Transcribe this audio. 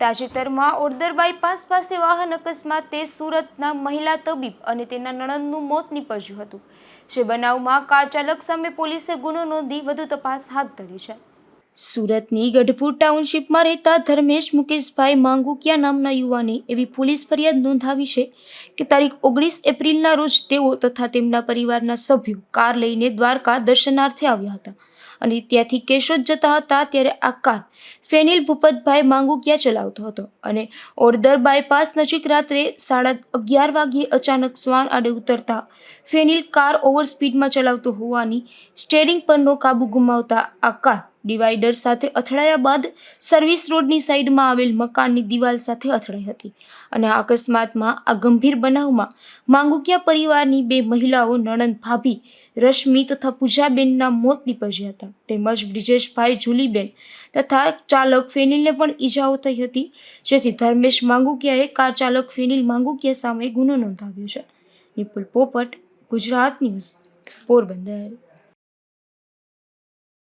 તાજેતરમાં ઓડદર બાયપાસ પાસે વાહન અકસ્માતે સુરતના મહિલા તબીબ અને તેના નણંદનું મોત નીપજ્યું હતું. જે બનાવમાં કાર ચાલક સામે પોલીસે ગુનો નોંધી વધુ તપાસ હાથ ધરી છે. સુરતની ગઢપુર ટાઉનશીપમાં રહેતા ધર્મેશ મુકેશભાઈ માંગુકિયા નામના યુવાને એવી પોલીસ ફરિયાદ નોંધાવી છે કે તારીખ ઓગણીસ એપ્રિલના રોજ તેઓ તથા તેમના પરિવારના સભ્યો કાર લઈને દ્વારકા દર્શનાર્થે આવ્યા હતા. અને ત્યાંથી કેશોદ જતા હતા ત્યારે આ કાર ફેનિલ ભૂપતભાઈ માંગુકિયા ચલાવતો હતો અને ઓરદર બાયપાસ નજીક રાત્રે સાડા અગિયાર વાગ્યે અચાનક સ્વાન આડે ઉતરતા ફેનિલ કાર ઓવર સ્પીડમાં ચલાવતો હોવાની સ્ટેરિંગ પરનો કાબુ ગુમાવતા આ કાર ડિવાઈડર સાથે અથડાયા બાદ સર્વિસ રોડની સાઈડમાં આવેલ મકાનની દિવાલ સાથે અથડાઈ હતી અને અકસ્માતમાં આ ગંભીર બનાવમાં માંગુકિયા પરિવારની બે મહિલાઓ નણંદ ભાભી રશ્મિ તથા પૂજાબેનના મોત નીપજ્યા હતા. તેમજ બ્રિજેશભાઈ જુલીબેન તથા ચાલક ફેનિલને પણ ઈજાઓ થઈ હતી, જેથી ધર્મેશ માંગુકિયાએ કાર ચાલક ફેનિલ માંગુકિયા સામે ગુનો નોંધાવ્યો છે. નિપુલ પોપટ, ગુજરાત ન્યૂઝ, પોરબંદર.